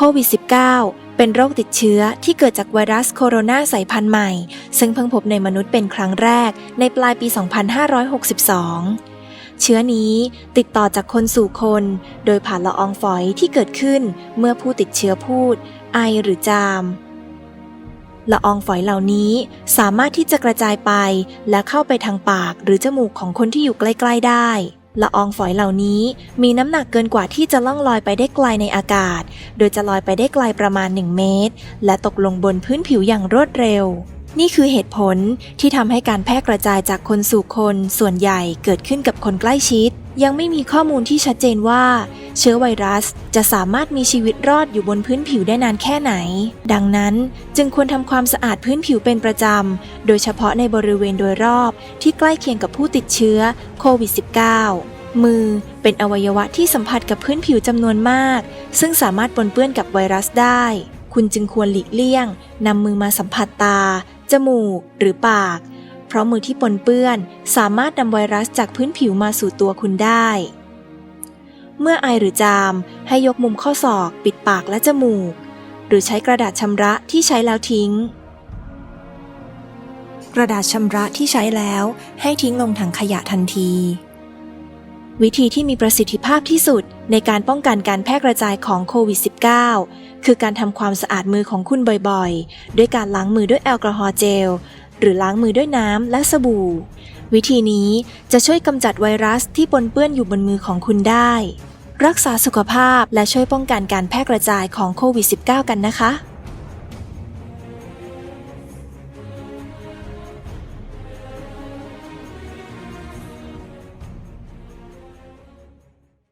โควิด -19 เป็นโรคติดเชื้อที่เกิดจากไวรัสโคโรนาสายพันธุ์ใหม่ ซึ่งเพิ่งพบในมนุษย์เป็นครั้งแรกในปลายปี 2562 เชื้อนี้ติดต่อจากคนสู่คน โดยผ่านละอองฝอยที่เกิดขึ้นเมื่อผู้ติดเชื้อพูด ไอหรือจามละอองฝอยเหล่านี้สามารถที่จะกระจายไปและเข้าไปทางปากหรือจมูกของคนที่อยู่ใกล้ ๆ ได้ ละอองฝอยเหล่านี้มีน้ำหนักเกินกว่าที่จะล่องลอยไปได้ไกลในอากาศ โดยจะลอยไปได้ไกลประมาณ 1 เมตร และตกลงบนพื้นผิวอย่างรวดเร็ว นี่คือเหตุผลที่ทำให้การแพร่กระจายจากคนสู่คนส่วนใหญ่เกิดขึ้นกับคนใกล้ชิด ยังไม่มีข้อมูลที่ชัดเจนว่า เชื้อไวรัสจะสามารถมีชีวิตรอดอยู่บนพื้นผิวได้นานแค่ไหน ดังนั้นจึงควรทำความสะอาดพื้นผิวเป็นประจำ โดยเฉพาะในบริเวณโดยรอบที่ใกล้เคียงกับผู้ติดเชื้อโควิด -19 มือเป็นอวัยวะที่สัมผัสกับพื้นผิวจำนวนมาก ซึ่งสามารถปนเปื้อนกับไวรัสได้ คุณจึงควรหลีกเลี่ยงนำมือมาสัมผัสตา จมูก หรือปาก เพราะมือที่ปนเปื้อน สามารถนำไวรัสจากพื้นผิวมาสู่ตัวคุณได้ เมื่อไอหรือจามให้ยกมุมข้อศอก ปิดปากและจมูก หรือใช้กระดาษชำระที่ใช้แล้วทิ้ง กระดาษชำระที่ใช้แล้วให้ทิ้งลงถังขยะทันที วิธีที่มีประสิทธิภาพที่สุดในการป้องกันการแพร่กระจายของโควิด -19 คือการทำความสะอาดมือของคุณบ่อยๆ ด้วยการล้างมือด้วยแอลกอฮอล์เจล หรือล้างมือด้วยน้ำและสบู่ วิธีนี้จะช่วยกำจัดไวรัสที่ปนเปื้อนอยู่บนมือของคุณได้ รักษาสุขภาพและช่วยป้องกันการแพร่กระจายของโควิด -19 กันนะคะ